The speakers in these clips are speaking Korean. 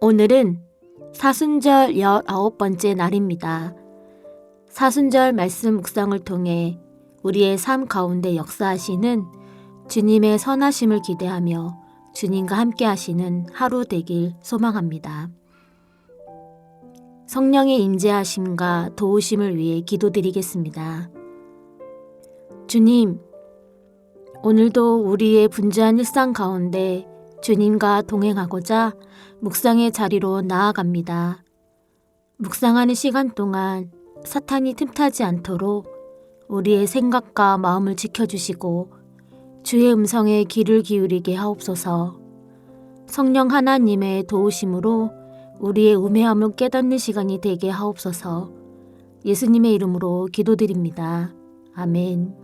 오늘은 사순절 19번째 날입니다. 사순절 말씀 묵상을 통해 우리의 삶 가운데 역사하시는 주님의 선하심을 기대하며 주님과 함께 하시는 하루 되길 소망합니다. 성령의 임재하심과 도우심을 위해 기도드리겠습니다. 주님, 오늘도 우리의 분주한 일상 가운데 주님과 동행하고자 묵상의 자리로 나아갑니다. 묵상하는 시간 동안 사탄이 틈타지 않도록 우리의 생각과 마음을 지켜주시고 주의 음성에 귀를 기울이게 하옵소서. 성령 하나님의 도우심으로 우리의 우매함을 깨닫는 시간이 되게 하옵소서. 예수님의 이름으로 기도드립니다. 아멘.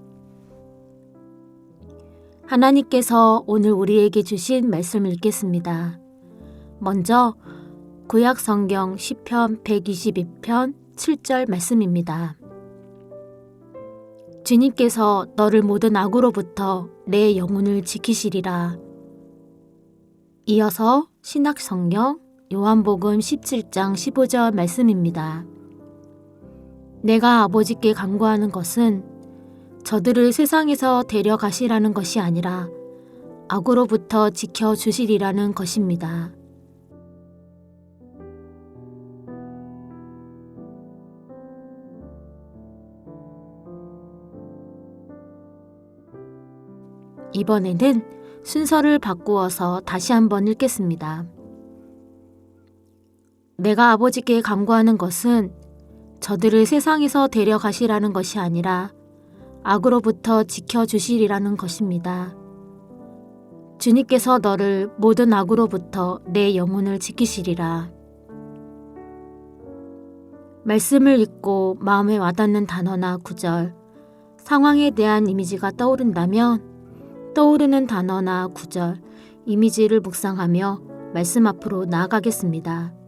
하나님께서 오늘 우리에게 주신 말씀을 읽겠습니다. 먼저 구약 성경 10편 122편 7절 말씀입니다. 주님께서 너를 모든 악으로부터 내 영혼을 지키시리라. 이어서 신약 성경 요한복음 17장 15절 말씀입니다. 내가 아버지께 간구하는 것은 저들을 세상에서 데려가시라는 것이 아니라 악으로부터 지켜 주시리라는 것입니다. 이번에는 순서를 바꾸어서 다시 한번 읽겠습니다. 내가 아버지께 간구하는 것은 저들을 세상에서 데려가시라는 것이 아니라 악으로부터 지켜주시리라는 것입니다. 주님께서 너를 모든 악으로부터 내 영혼을 지키시리라. 말씀을 읽고 마음에 와닿는 단어나 구절, 상황에 대한 이미지가 떠오른다면 떠오르는 단어나 구절, 이미지를 묵상하며 말씀 앞으로 나아가겠습니다.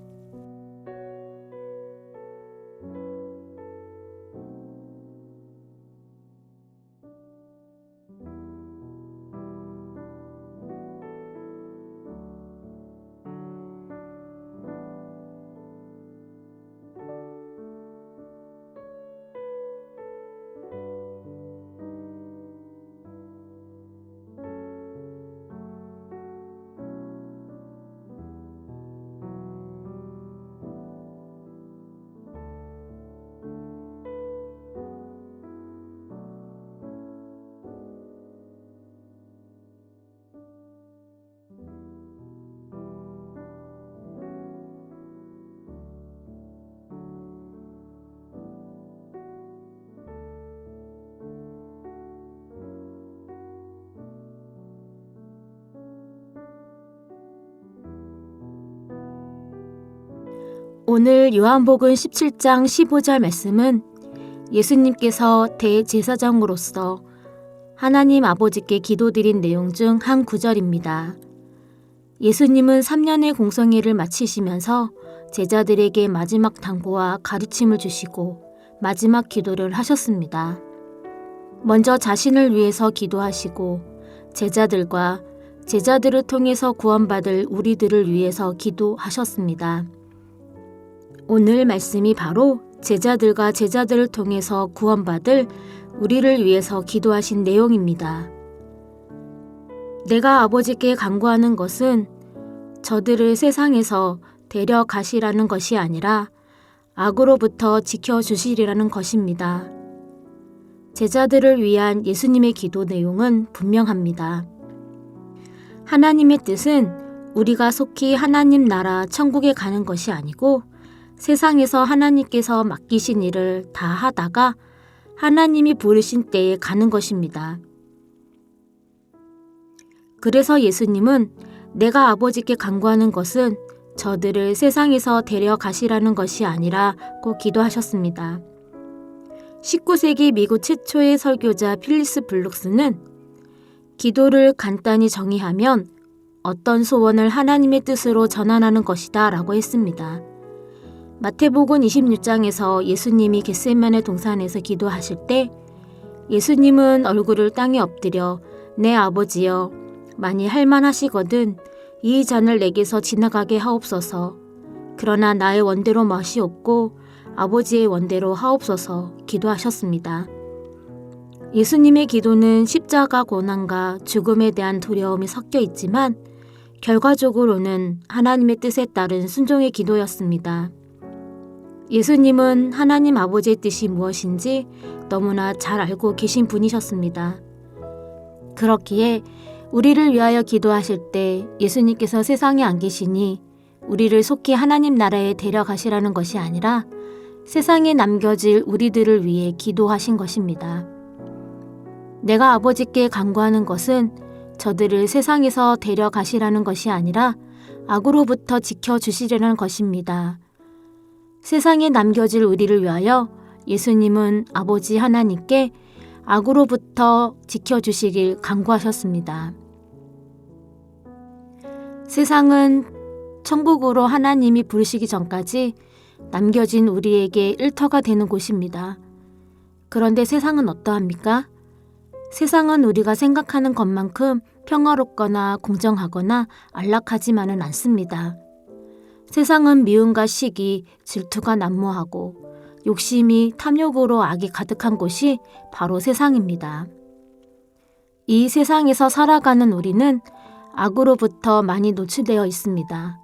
오늘 요한복음 17장 15절 말씀은 예수님께서 대제사장으로서 하나님 아버지께 기도드린 내용 중 한 구절입니다. 예수님은 3년의 공성회를 마치시면서 제자들에게 마지막 당부와 가르침을 주시고 마지막 기도를 하셨습니다. 먼저 자신을 위해서 기도하시고 제자들과 제자들을 통해서 구원받을 우리들을 위해서 기도하셨습니다. 오늘 말씀이 바로 제자들과 제자들을 통해서 구원받을 우리를 위해서 기도하신 내용입니다. 내가 아버지께 간구하는 것은 저들을 세상에서 데려가시라는 것이 아니라 악으로부터 지켜주시리라는 것입니다. 제자들을 위한 예수님의 기도 내용은 분명합니다. 하나님의 뜻은 우리가 속히 하나님 나라 천국에 가는 것이 아니고 세상에서 하나님께서 맡기신 일을 다 하다가 하나님이 부르신 때에 가는 것입니다. 그래서 예수님은 내가 아버지께 간구하는 것은 저들을 세상에서 데려가시라는 것이 아니라고 기도하셨습니다. 19세기 미국 최초의 설교자 필리스 블룩스는 기도를 간단히 정의하면 어떤 소원을 하나님의 뜻으로 전환하는 것이다 라고 했습니다. 마태복음 26장에서 예수님이 겟세만의 동산에서 기도하실 때 예수님은 얼굴을 땅에 엎드려 내 아버지여 만일 할만하시거든 이 잔을 내게서 지나가게 하옵소서 그러나 나의 원대로 마시옵고 아버지의 원대로 하옵소서 기도하셨습니다. 예수님의 기도는 십자가 고난과 죽음에 대한 두려움이 섞여 있지만 결과적으로는 하나님의 뜻에 따른 순종의 기도였습니다. 예수님은 하나님 아버지의 뜻이 무엇인지 너무나 잘 알고 계신 분이셨습니다. 그렇기에 우리를 위하여 기도하실 때 예수님께서 세상에 안 계시니 우리를 속히 하나님 나라에 데려가시라는 것이 아니라 세상에 남겨질 우리들을 위해 기도하신 것입니다. 내가 아버지께 간구하는 것은 저들을 세상에서 데려가시라는 것이 아니라 악으로부터 지켜주시려는 것입니다. 세상에 남겨질 우리를 위하여 예수님은 아버지 하나님께 악으로부터 지켜주시길 간구하셨습니다. 세상은 천국으로 하나님이 부르시기 전까지 남겨진 우리에게 일터가 되는 곳입니다. 그런데 세상은 어떠합니까? 세상은 우리가 생각하는 것만큼 평화롭거나 공정하거나 안락하지만은 않습니다. 세상은 미움과 시기, 질투가 난무하고 욕심이 탐욕으로 악이 가득한 곳이 바로 세상입니다. 이 세상에서 살아가는 우리는 악으로부터 많이 노출되어 있습니다.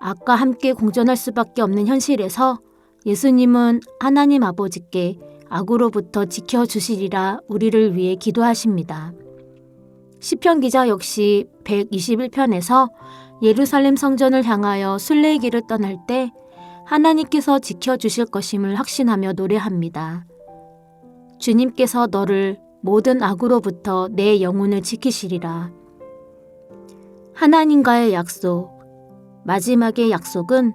악과 함께 공존할 수밖에 없는 현실에서 예수님은 하나님 아버지께 악으로부터 지켜주시리라 우리를 위해 기도하십니다. 시편 기자 역시 121편에서 예루살렘 성전을 향하여 순례의 길을 떠날 때 하나님께서 지켜주실 것임을 확신하며 노래합니다. 주님께서 너를 모든 악으로부터 내 영혼을 지키시리라. 하나님과의 약속, 마지막의 약속은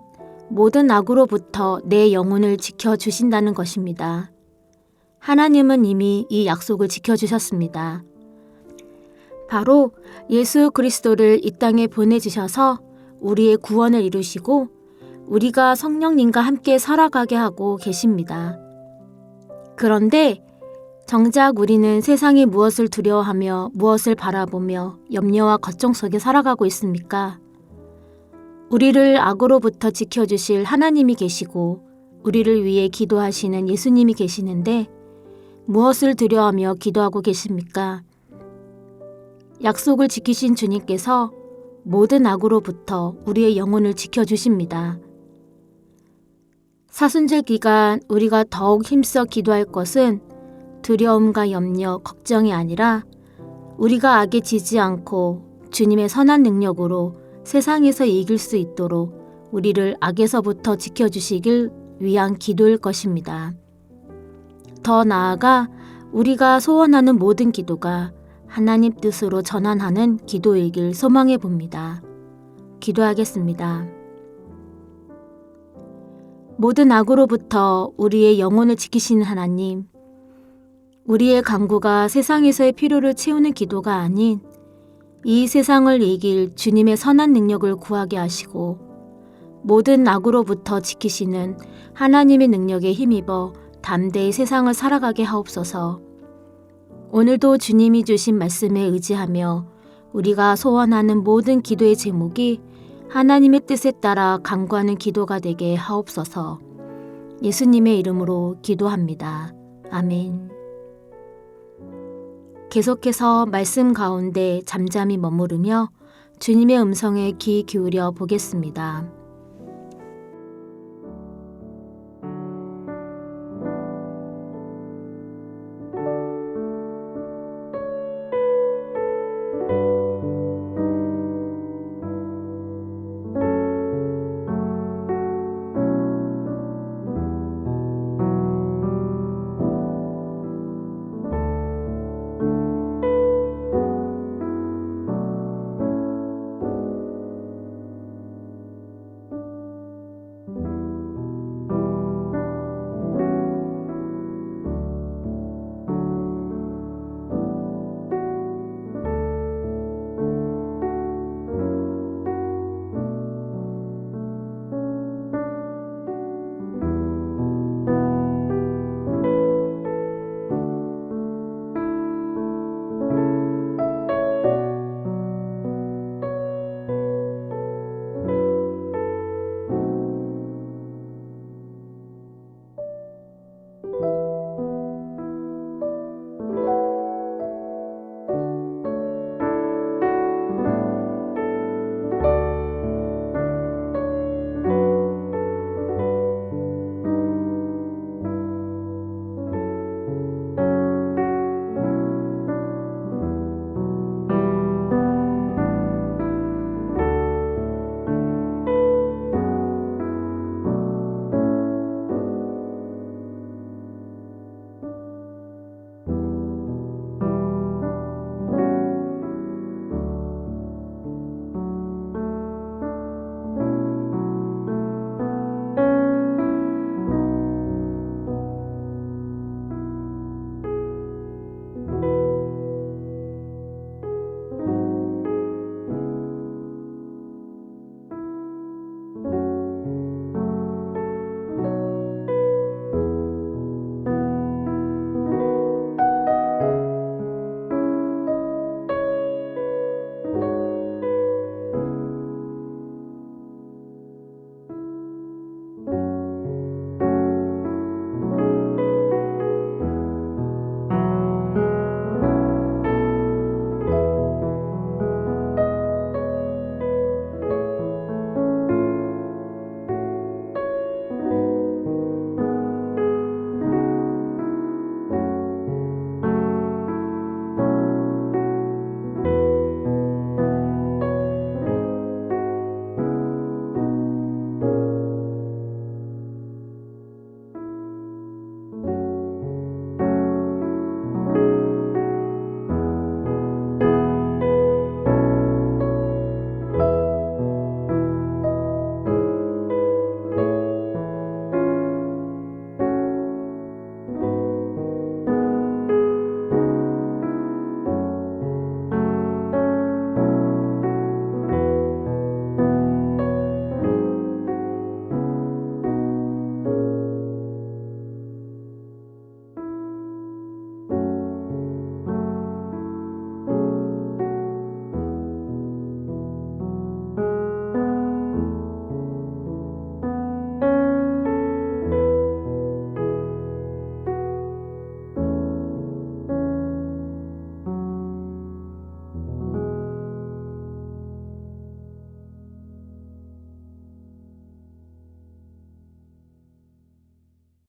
모든 악으로부터 내 영혼을 지켜주신다는 것입니다. 하나님은 이미 이 약속을 지켜주셨습니다. 바로 예수 그리스도를 이 땅에 보내주셔서 우리의 구원을 이루시고 우리가 성령님과 함께 살아가게 하고 계십니다. 그런데 정작 우리는 세상이 무엇을 두려워하며 무엇을 바라보며 염려와 걱정 속에 살아가고 있습니까? 우리를 악으로부터 지켜주실 하나님이 계시고 우리를 위해 기도하시는 예수님이 계시는데 무엇을 두려워하며 기도하고 계십니까? 약속을 지키신 주님께서 모든 악으로부터 우리의 영혼을 지켜주십니다. 사순절 기간 우리가 더욱 힘써 기도할 것은 두려움과 염려, 걱정이 아니라 우리가 악에 지지 않고 주님의 선한 능력으로 세상에서 이길 수 있도록 우리를 악에서부터 지켜주시길 위한 기도일 것입니다. 더 나아가 우리가 소원하는 모든 기도가 하나님 뜻으로 전환하는 기도이길 소망해 봅니다. 기도하겠습니다. 모든 악으로부터 우리의 영혼을 지키시는 하나님, 우리의 강구가 세상에서의 필요를 채우는 기도가 아닌 이 세상을 이길 주님의 선한 능력을 구하게 하시고 모든 악으로부터 지키시는 하나님의 능력에 힘입어 담대히 세상을 살아가게 하옵소서. 오늘도 주님이 주신 말씀에 의지하며 우리가 소원하는 모든 기도의 제목이 하나님의 뜻에 따라 간구하는 기도가 되게 하옵소서. 예수님의 이름으로 기도합니다. 아멘. 계속해서 말씀 가운데 잠잠히 머무르며 주님의 음성에 귀 기울여 보겠습니다.